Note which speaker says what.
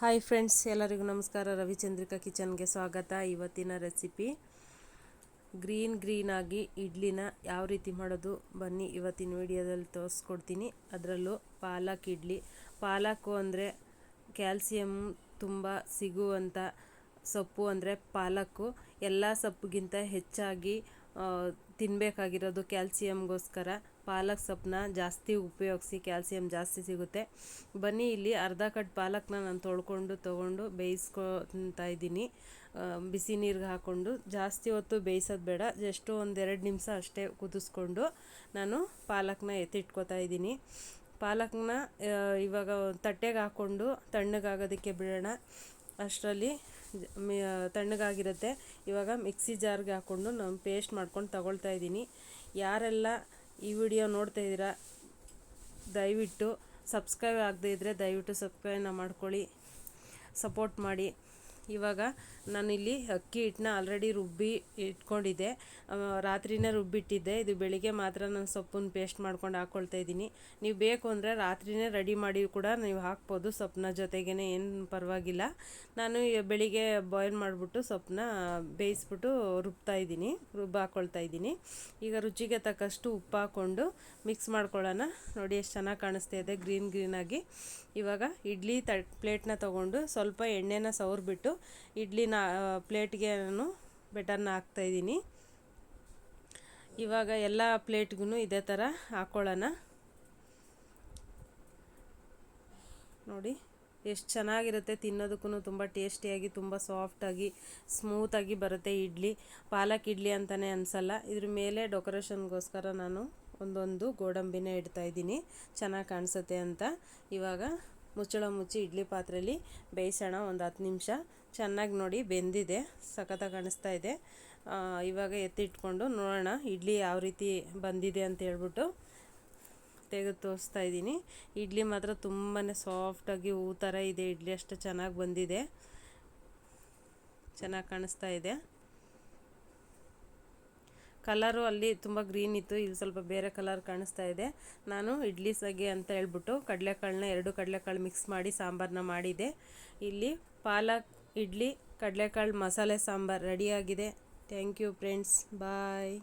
Speaker 1: Hi friends ಎಲ್ಲರಿಗೂ ನಮಸ್ಕಾರ. ರವಿಚಂದ್ರಿಕಾ ಕಿಚನ್ಗೆ ಸ್ವಾಗತ. ಇವತ್ತಿನ ರೆಸಿಪಿ ಗ್ರೀನ್ ಗ್ರೀನ್ ಆಗಿ ಇಡ್ಲಿನ ಯಾವ ರೀತಿ ಮಾಡೋದು ಬನ್ನಿ ಇವತ್ತಿನ ವಿಡಿಯೋದಲ್ಲಿ ತೋರಿಸ್ಕೊಡ್ತೀನಿ. ಅದರಲ್ಲೂ ಪಾಲಕ್ ಇಡ್ಲಿ. ಪಾಲಕು ಅಂದರೆ ಕ್ಯಾಲ್ಸಿಯಮ್ ತುಂಬ ಸಿಗುವಂಥ ಸೊಪ್ಪು ಅಂದರೆ ಪಾಲಕ್ಕು. ಎಲ್ಲ ಸೊಪ್ಪಿಗಿಂತ ಹೆಚ್ಚಾಗಿ ತಿನ್ನಬೇಕಾಗಿರೋದು ಕ್ಯಾಲ್ಸಿಯಮ್ಗೋಸ್ಕರ ಪಾಲಕ್ ಸೊಪ್ಪನ್ನ ಜಾಸ್ತಿ ಉಪಯೋಗಿಸಿ ಕ್ಯಾಲ್ಸಿಯಂ ಜಾಸ್ತಿ ಸಿಗುತ್ತೆ. ಬನ್ನಿ ಇಲ್ಲಿ ಅರ್ಧ ಕಟ್ ಪಾಲಕ್ನ ನಾನು ತೊಳ್ಕೊಂಡು ತೊಗೊಂಡು ಬೇಯಿಸ್ಕೊತಾ ಇದ್ದೀನಿ. ಬಿಸಿ ನೀರಿಗೆ ಹಾಕ್ಕೊಂಡು ಜಾಸ್ತಿ ಹೊತ್ತು ಬೇಯಿಸೋದು ಬೇಡ. ಜಸ್ಟು ಒಂದೆರಡು ನಿಮಿಷ ಅಷ್ಟೇ ಕುದಿಸ್ಕೊಂಡು ನಾನು ಪಾಲಕ್ನ ಎತ್ತಿಟ್ಕೋತಾ ಇದ್ದೀನಿ. ಪಾಲಕ್ನ ಇವಾಗ ತಟ್ಟೆಗೆ ಹಾಕ್ಕೊಂಡು ತಣ್ಣಗಾಗೋದಕ್ಕೆ ಬಿಡೋಣ. ಅಷ್ಟರಲ್ಲಿ ತಣ್ಣಗಾಗಿರುತ್ತೆ. ಇವಾಗ ಮಿಕ್ಸಿ ಜಾರ್ಗೆ ಹಾಕ್ಕೊಂಡು ನಾನು ಪೇಸ್ಟ್ ಮಾಡ್ಕೊಂಡು ತಗೊಳ್ತಾ ಇದ್ದೀನಿ. ಯಾರೆಲ್ಲ ಈ ವಿಡಿಯೋ ನೋಡ್ತಾ ಇದ್ದೀರಾ ದಯವಿಟ್ಟು ಸಬ್ಸ್ಕ್ರೈಬ್ ಆಗದೇ ಇದ್ದರೆ ದಯವಿಟ್ಟು ಸಬ್ಸ್ಕ್ರೈಬ್ನ ಮಾಡ್ಕೊಳ್ಳಿ ಸಪೋರ್ಟ್ ಮಾಡಿ. ಇವಾಗ ನಾನಿಲ್ಲಿ ಅಕ್ಕಿ ಹಿಟ್ಟನ್ನ ಆಲ್ರೆಡಿ ರುಬ್ಬಿ ಇಟ್ಕೊಂಡಿದ್ದೆ. ರಾತ್ರಿನೇ ರುಬ್ಬಿಟ್ಟಿದ್ದೆ. ಇದು ಬೆಳಿಗ್ಗೆ ಮಾತ್ರ ನಾನು ಸೊಪ್ಪನ್ನ ಪೇಸ್ಟ್ ಮಾಡ್ಕೊಂಡು ಹಾಕ್ಕೊಳ್ತಾ ಇದ್ದೀನಿ. ನೀವು ಬೇಕು ಅಂದರೆ ರಾತ್ರಿನೇ ರೆಡಿ ಮಾಡಿ ಕೂಡ ನೀವು ಹಾಕ್ಬೋದು ಸೊಪ್ಪನ್ನ ಜೊತೆಗೇ ಏನು ಪರವಾಗಿಲ್ಲ. ನಾನು ಬೆಳಿಗ್ಗೆ ಬಾಯ್ಲ್ ಮಾಡಿಬಿಟ್ಟು ಸೊಪ್ಪನ್ನ ಬೇಯಿಸ್ಬಿಟ್ಟು ರುಬ್ತಾ ಇದ್ದೀನಿ, ರುಬ್ಬ ಹಾಕ್ಕೊಳ್ತಾ ಇದ್ದೀನಿ. ಈಗ ರುಚಿಗೆ ತಕ್ಕಷ್ಟು ಉಪ್ಪು ಹಾಕ್ಕೊಂಡು ಮಿಕ್ಸ್ ಮಾಡ್ಕೊಳ್ಳೋಣ. ನೋಡಿ ಎಷ್ಟು ಚೆನ್ನಾಗಿ ಕಾಣಿಸ್ತಾ ಇದೆ ಗ್ರೀನ್ ಗ್ರೀನಾಗಿ ಇವಾಗ ಇಡ್ಲಿ ತ ಪ್ಲೇಟ್ನ ತೊಗೊಂಡು ಸ್ವಲ್ಪ ಎಣ್ಣೆನ ಸವರ್ಬಿಟ್ಟು ಇಡ್ಲಿನ ಪ್ಲೇಟ್ಗೆ ನಾನು ಬೆಟರ್ನ ಹಾಕ್ತಾಯಿದ್ದೀನಿ ಇವಾಗ ಎಲ್ಲ ಪ್ಲೇಟ್ಗೂ ಇದೇ ಥರ ಹಾಕ್ಕೊಳ್ಳೋಣ ನೋಡಿ, ಎಷ್ಟು ಚೆನ್ನಾಗಿರುತ್ತೆ ತಿನ್ನೋದಕ್ಕೂ ತುಂಬ ಟೇಸ್ಟಿಯಾಗಿ, ತುಂಬ ಸಾಫ್ಟಾಗಿ ಸ್ಮೂತಾಗಿ ಬರುತ್ತೆ ಇಡ್ಲಿ. ಪಾಲಕ್ ಇಡ್ಲಿ ಅಂತಲೇ ಅನಿಸಲ್ಲ, ಇದ್ರ ಮೇಲೆ ಡೆಕೋರೇಷನ್ಗೋಸ್ಕರ ನಾನು ಒಂದೊಂದು ಗೋಡಂಬಿನೇ ಇಡ್ತಾಯಿದ್ದೀನಿ ಚೆನ್ನಾಗಿ ಕಾಣಿಸುತ್ತೆ ಅಂತ. ಇವಾಗ ಮುಚ್ಚಳ ಮುಚ್ಚಿ ಇಡ್ಲಿ ಪಾತ್ರೆಯಲ್ಲಿ ಬೇಯಿಸೋಣ ಒಂದು ಹತ್ತು ನಿಮಿಷ. ಚೆನ್ನಾಗಿ ನೋಡಿ ಬೆಂದಿದೆ ಸಖತ್ತಾಗಿ ಕಾಣಿಸ್ತಾ ಇದೆ. ಇವಾಗ ಎತ್ತಿಟ್ಕೊಂಡು ನೋಡೋಣ ಇಡ್ಲಿ ಯಾವ ರೀತಿ ಬಂದಿದೆ ಅಂತ ಹೇಳ್ಬಿಟ್ಟು ತೆಗೆದು ತೋರಿಸ್ತಾ ಇದ್ದೀನಿ. ಇಡ್ಲಿ ಮಾತ್ರ ತುಂಬಾ ಸಾಫ್ಟಾಗಿ ಹೂ ಥರ ಇದೆ, ಇಡ್ಲಿ ಅಷ್ಟು ಚೆನ್ನಾಗಿ ಬಂದಿದೆ. ಚೆನ್ನಾಗಿ ಕಾಣಿಸ್ತಾ ಇದೆ. ಕಲರು ಅಲ್ಲಿ ತುಂಬ ಗ್ರೀನ್ ಇತ್ತು, ಇಲ್ಲಿ ಸ್ವಲ್ಪ ಬೇರೆ ಕಲರ್ ಕಾಣಿಸ್ತಾ ಇದೆ. ನಾನು ಇಡ್ಲಿ ಸಗೆ ಅಂತ ಹೇಳ್ಬಿಟ್ಟು ಕಡಲೆಕಾಳನ್ನ ಎರಡು ಕಡಲೆಕಾಳು ಮಿಕ್ಸ್ ಮಾಡಿ ಸಾಂಬಾರನ್ನ ಮಾಡಿದೆ. ಇಲ್ಲಿ ಪಾಲಕ್, ಇಡ್ಲಿ, ಕಡಲೆಕಾಳು, ಮಸಾಲೆ ಸಾಂಬಾರು ರೆಡಿಯಾಗಿದೆ ಥ್ಯಾಂಕ್ ಯು ಫ್ರೆಂಡ್ಸ್ ಬಾಯ್